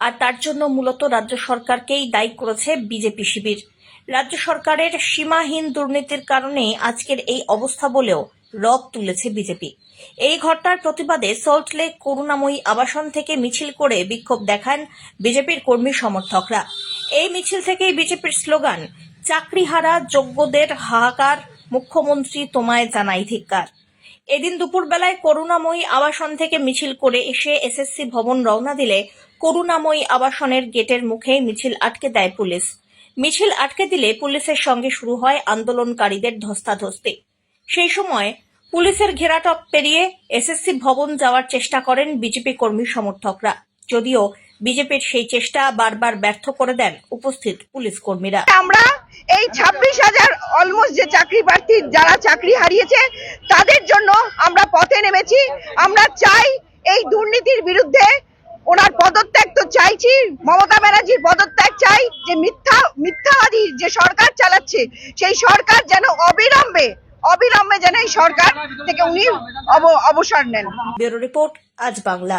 আর তার জন্য মূলত রাজ্য সরকারকেই দায়ী করেছে বিজেপি শিবির। রাজ্য সরকারের সীমাহীন দুর্নীতির কারণে আজকের এই অবস্থা বলেও রব তুলেছে বিজেপি। এই ঘটনার প্রতিবাদে সল্টলেক করুণাময়ী আবাসন থেকে মিছিল করে বিক্ষোভ দেখান বিজেপির কর্মী সমর্থকরা। এই মিছিল থেকেই বিজেপির স্লোগান, চাকরিহারা যোগ্যদের হাহাকার মুখ্যমন্ত্রী তোমায় জানাই ধিক্কার। এদিন দুপুরবেলায় করুণাময়ী আবাসন থেকে মিছিল করে এসে এসএসসি ভবন রওনা দিলে করুণাময়ী আবাসনের গেটের মুখে মিছিল আটকে দেয় পুলিশ। মিছিল আটকে দিলে পুলিশের সঙ্গে শুরু হয় আন্দোলনকারীদের ধস্তাধস্তি। সেই সময় পুলিশের ঘেরাটপ পেরিয়ে এসএসসি ভবন যাওয়ার চেষ্টা করেন বিজেপি কর্মী সমর্থকরা। যদিও বিজেপির সেই চেষ্টা বারবার ব্যর্থ করে দেন উপস্থিত পুলিশ কর্মীরা। আমরা এই ছাব্বিশ হাজার অলমোস্ট যে চাকরি প্রার্থী যারা চাকরি হারিয়েছে, তাদের জন্য পথে নেমেছি। আমরা চাই এই দুর্নীতির বিরুদ্ধে ওনার পদত্যাগ তো চাইছি, মমতা ব্যানার্জির পদত্যাগ চাই, যে মিথ্যা, মিথ্যাবাদী যে সরকার চালাচ্ছে, সেই সরকার যেন অবিলম্বে অবিলম্বে যেন এই সরকার থেকে উনি অবসর নেন। ব্যুরো রিপোর্ট, আজ বাংলা।